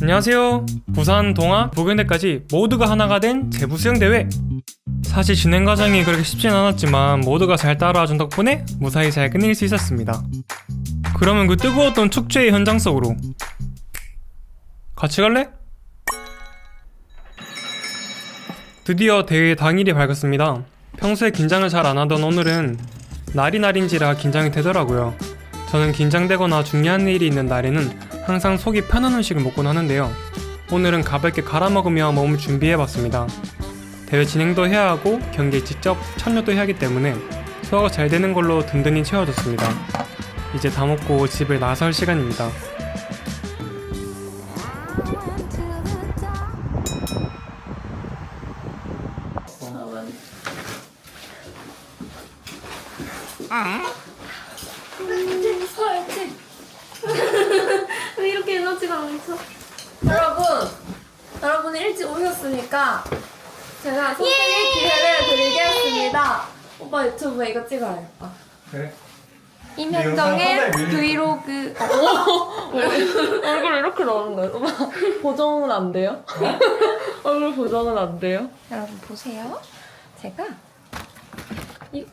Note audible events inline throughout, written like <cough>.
안녕하세요. 부산, 동아, 부근대까지 모두가 하나가 된 제부 수영대회. 사실 진행 과정이 그렇게 쉽진 않았지만 모두가 잘 따라와준 덕분에 무사히 잘 끝낼 수 있었습니다. 그러면 그 뜨거웠던 축제의 현장 속으로 같이 갈래? 드디어 대회 당일이 밝았습니다. 평소에 긴장을 잘 안 하던 오늘은 날이 날인지라 긴장이 되더라고요. 저는 긴장되거나 중요한 일이 있는 날에는 항상 속이 편한 음식을 먹곤 하는데요. 오늘은 가볍게 갈아 먹으며 몸을 준비해봤습니다. 대회 진행도 해야 하고 경기에 직접 참여도 해야 하기 때문에 소화가 잘 되는 걸로 든든히 채워졌습니다. 이제 다 먹고 집을 나설 시간입니다. 살지. 왜 이렇게 에너지가 넘쳐? 여러분, 여러분이 일찍 오셨으니까 제가 선생님 기회를 드리겠습니다. 오빠 유튜브에 이거 찍어요. 오빠. 그래? 임현정의 브이로그. 어, 얼굴 이렇게 나오는 거예요. 오빠 보정은 안 돼요? 얼굴 보정은 안 돼요? 여러분 보세요. 제가 이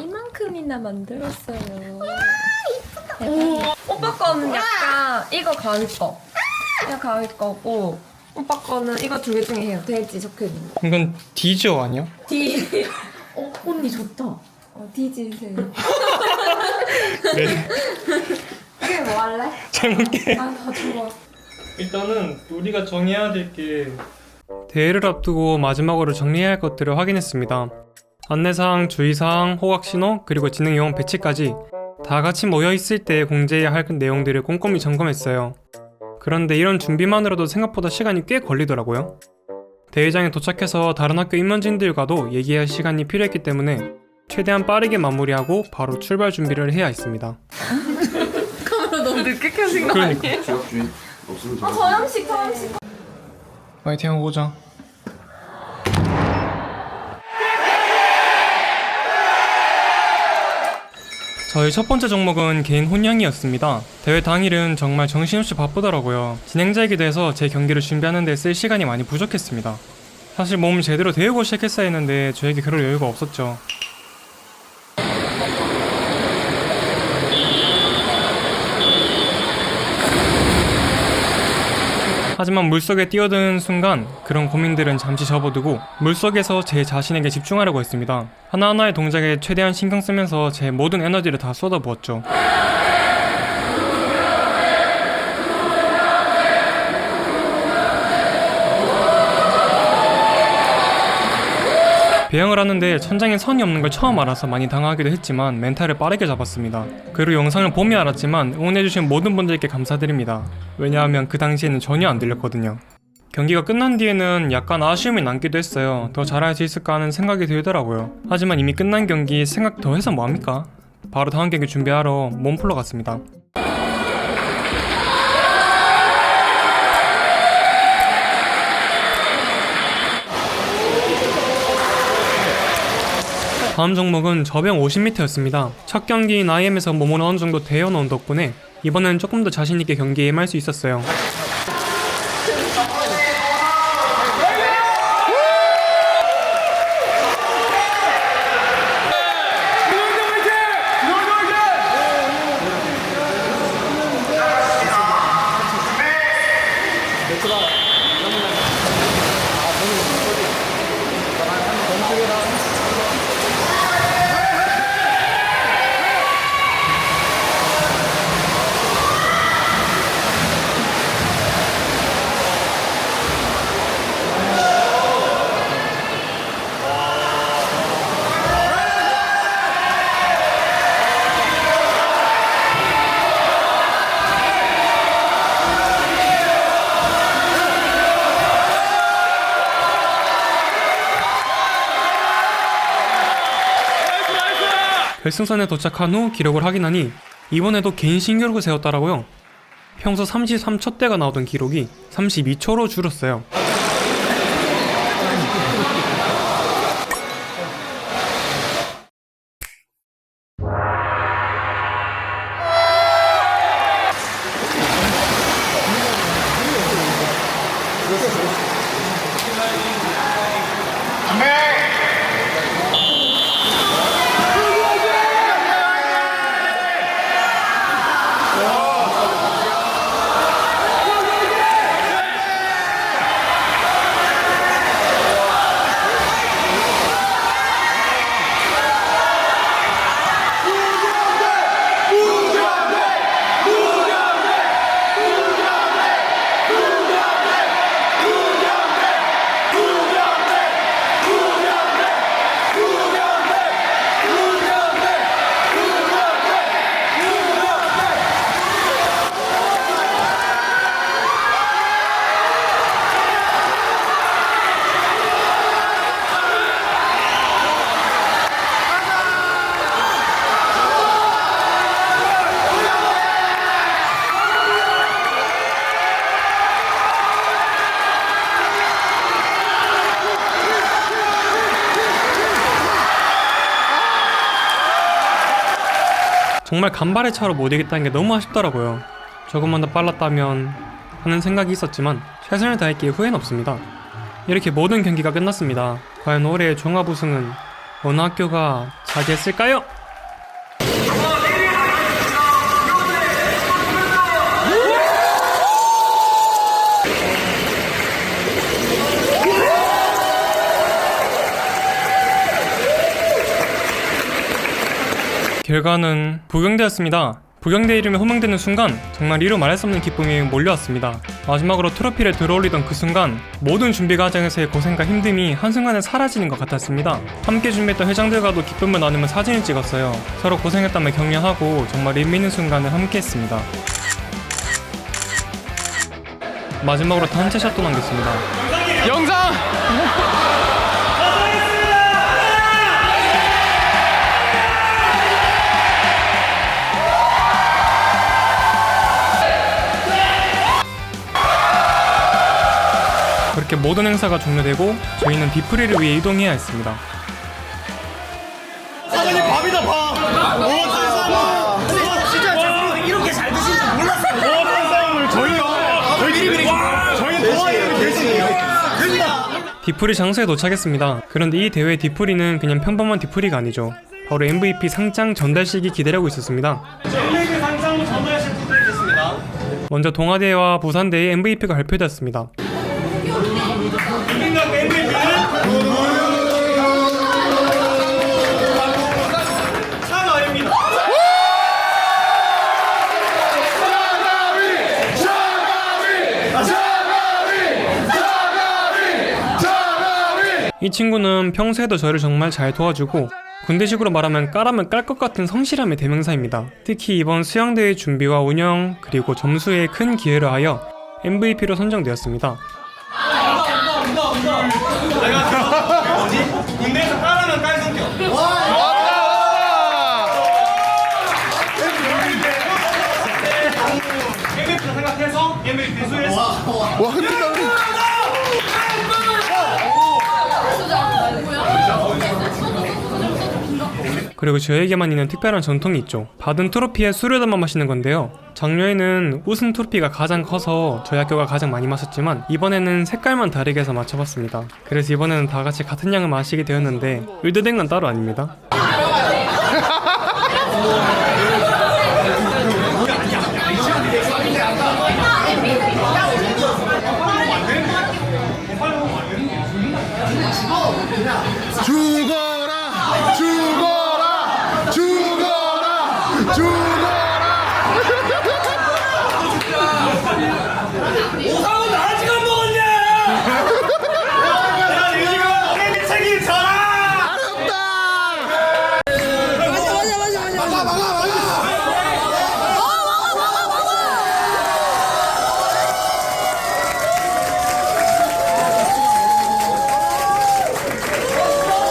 이만큼이나 만들었어요. 이쁘다. 오빠 거는 약간 이거 가을 거. 이거 가을 거고 오빠 거는 이거 두 개 중에 해요. 돼지 적혀 있는 거. 이건 디지어 아니야? 디. 어 언니 좋다. 어 디지세요. <laughs> 네. 이게 뭐 할래? 잘 먹게. 아, 다 좋아. 일단은 우리가 정해야 될 게 대회를 앞두고 마지막으로 정리해야 할 것들을 확인했습니다. 안내사항, 주의사항, 호각신호, 그리고 진행요원 배치까지 다 같이 모여 있을 때 공지해야 할 내용들을 꼼꼼히 점검했어요. 그런데 이런 준비만으로도 생각보다 시간이 꽤 걸리더라고요. 대회장에 도착해서 다른 학교 임원진들과도 얘기할 시간이 필요했기 때문에 최대한 빠르게 마무리하고 바로 출발 준비를 해야 했습니다. <laughs> 카메라 너무 늦게 켜진 거 그러니까. 아니에요? 지역 주인 없으면 아, 서영식, 서영식. 화이팅 하고 오자. 저희 첫 번째 종목은 개인 혼영이었습니다. 대회 당일은 정말 정신없이 바쁘더라고요. 진행자이기도 해서 제 경기를 준비하는 데 쓸 시간이 많이 부족했습니다. 사실 몸을 제대로 데우고 시작했어야 했는데 저에게 그럴 여유가 없었죠. 하지만 물속에 뛰어드는 순간 그런 고민들은 잠시 접어두고 물속에서 제 자신에게 집중하려고 했습니다. 하나하나의 동작에 최대한 신경 쓰면서 제 모든 에너지를 다 쏟아부었죠. 배영을 하는데 천장에 선이 없는 걸 처음 알아서 많이 당하기도 했지만 멘탈을 빠르게 잡았습니다. 그리고 영상을 보며 알았지만 응원해주신 모든 분들께 감사드립니다. 왜냐하면 그 당시에는 전혀 안 들렸거든요. 경기가 끝난 뒤에는 약간 아쉬움이 남기도 했어요. 더 잘할 수 있을까 하는 생각이 들더라고요. 하지만 이미 끝난 경기 생각 더 해서 뭐합니까? 바로 다음 경기 준비하러 몸풀러 갔습니다. 다음 종목은 저병 50m였습니다. 첫 경기인 IM에서 몸을 어느 정도 데워놓은 덕분에 이번엔 조금 더 자신있게 경기에 임할 수 있었어요. 결승선에 도착한 후 기록을 확인하니 이번에도 개인 신기록을 세웠더라고요. 평소 33초대가 나오던 기록이 32초로 줄었어요. 정말 간발의 차로 못 이겼다는 게 너무 아쉽더라고요. 조금만 더 빨랐다면 하는 생각이 있었지만 최선을 다했기에 후회는 없습니다. 이렇게 모든 경기가 끝났습니다. 과연 올해의 종합 우승은 어느 학교가 차지했을까요? 결과는 부경대였습니다. 부경대 이름이 호명되는 순간 정말 이루 말할 수 없는 기쁨이 몰려왔습니다. 마지막으로 트로피를 들어올리던 그 순간 모든 준비 과정에서의 고생과 힘듦이 한순간에 사라지는 것 같았습니다. 함께 준비했던 회장들과도 기쁨을 나누며 사진을 찍었어요. 서로 고생했다며 격려하고 정말 의미 있는 순간을 함께했습니다. 마지막으로 단체 샷도 남겼습니다. 영상! 그렇게 모든 행사가 종료되고 저희는 디프리를 위해 이동해야 했습니다. 사장님 밥이다 밥! 오 탄수화물! 진짜 저 이렇게 잘 드실 줄 몰랐어요 오 탄수화물 저희가 저희들이 저희 동아 이름이 대신이에요 디프리 장소에 도착했습니다. 그런데 이 대회 디프리는 그냥 평범한 디프리가 아니죠. 바로 MVP 상장 전달식이 기다리고 있었습니다. 저희에게 상장 분들이 있습니다 먼저 동아대와 부산대의 MVP가 발표되었습니다. 이 친구는 평소에도 저를 정말 잘 도와주고 군대식으로 말하면 까라면 깔 것 같은 성실함의 대명사입니다. 특히 이번 수영대회 준비와 운영 그리고 점수에 큰 기여를 하여 MVP로 선정되었습니다. 내가 뭐지? 군대에서 까라면 깔 성격 MVP를 생각해서 MVP 수했어 와 흔들다 우리 그리고 저에게만 있는 특별한 전통이 있죠. 받은 트로피에 담아 마시는 건데요. 작년에는 우승 트로피가 가장 커서 저희 학교가 가장 많이 마셨지만 이번에는 색깔만 다르게 해서 맞춰봤습니다. 그래서 이번에는 다 같이 같은 양을 마시게 되었는데 의도된 건 따로 아닙니다. 죽어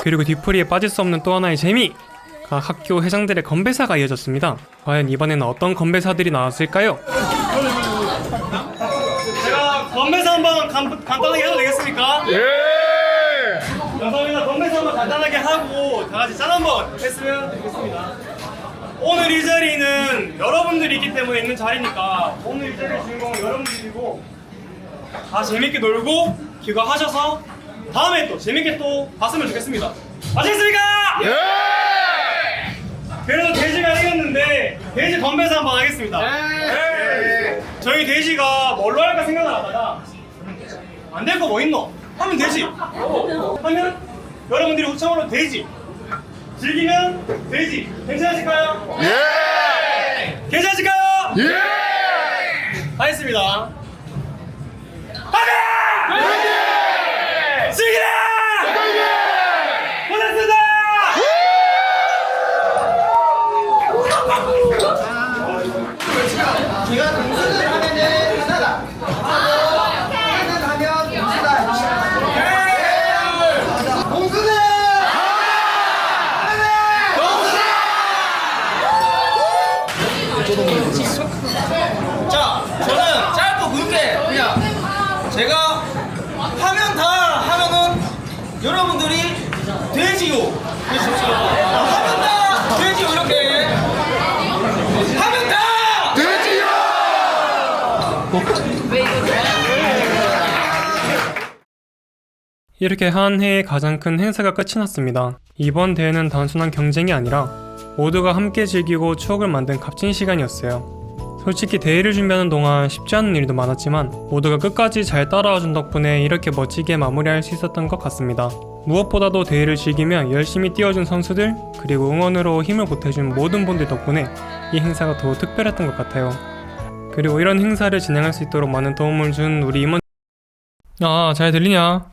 그리고 뒤풀이에 빠질 수 없는 또 하나의 재미! 각 학교 회장들의 건배사가 이어졌습니다. 과연 이번에는 어떤 건배사들이 나왔을까요? 제가 건배사 한번 간, 간단하게 해도 되겠습니까? 예! 감사합니다. 건배사 한번 간단하게 하고 다 같이 짠 한번 했으면 되겠습니다. 오늘 이 자리는 여러분들이 있기 때문에 있는 자리니까 오늘 이 자리의 주인공은 여러분들이고 다 재밌게 놀고 귀가하셔서 다음에 또 재밌게 또 봤으면 좋겠습니다. 아시겠습니까? 예! 그래도 돼지가 생겼는데 돼지 건배사 한번 하겠습니다. 네. 저희 돼지가 뭘로 할까 생각을 하다가 안 될 거 뭐 있노? 하면 돼지. 하면 여러분들이 우창으로 돼지. 즐기면 돼지. 괜찮으실까요? 예! 괜찮으실까요? 예! 하겠습니다. 하면! 자, 저는 짧고 굵게 그냥 제가 하면 다 하면은 여러분들이 돼지요. 아, 하면 다 돼지요 이렇게. 하면 다 이렇게 한 해의 가장 큰 행사가 끝이 났습니다. 이번 대회는 단순한 경쟁이 아니라 모두가 함께 즐기고 추억을 만든 값진 시간이었어요. 솔직히 대회를 준비하는 동안 쉽지 않은 일도 많았지만 모두가 끝까지 잘 따라와준 덕분에 이렇게 멋지게 마무리할 수 있었던 것 같습니다. 무엇보다도 대회를 즐기며 열심히 뛰어준 선수들 그리고 응원으로 힘을 보태준 모든 분들 덕분에 이 행사가 더 특별했던 것 같아요. 그리고 이런 행사를 진행할 수 있도록 많은 도움을 준 우리 임원 아 잘 들리냐?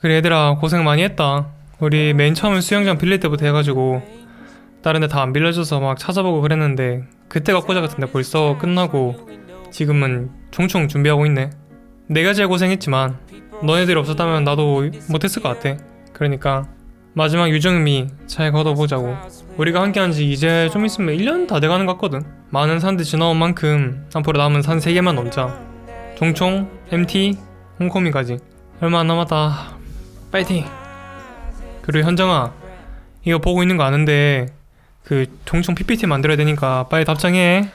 그래 얘들아 고생 많이 했다 우리 맨 처음 수영장 빌릴 때부터 해가지고 다른 데 다 안 빌려줘서 막 찾아보고 그랬는데 그때가 꼬자 같은데 벌써 끝나고 지금은 총총 준비하고 있네. 내가 제일 고생했지만 너네들이 없었다면 나도 못했을 것 같아. 그러니까 마지막 유정미 잘 걷어보자고. 우리가 함께한 지 이제 좀 있으면 1년 다 돼가는 것 같거든. 많은 산들 지나온 만큼 앞으로 남은 산 3개만 넘자. 종총, MT, 홈코미까지. 얼마 안 남았다. 파이팅! 그리고 현정아 이거 보고 있는 거 아는데 그 종총 PPT 만들어야 되니까 빨리 답장해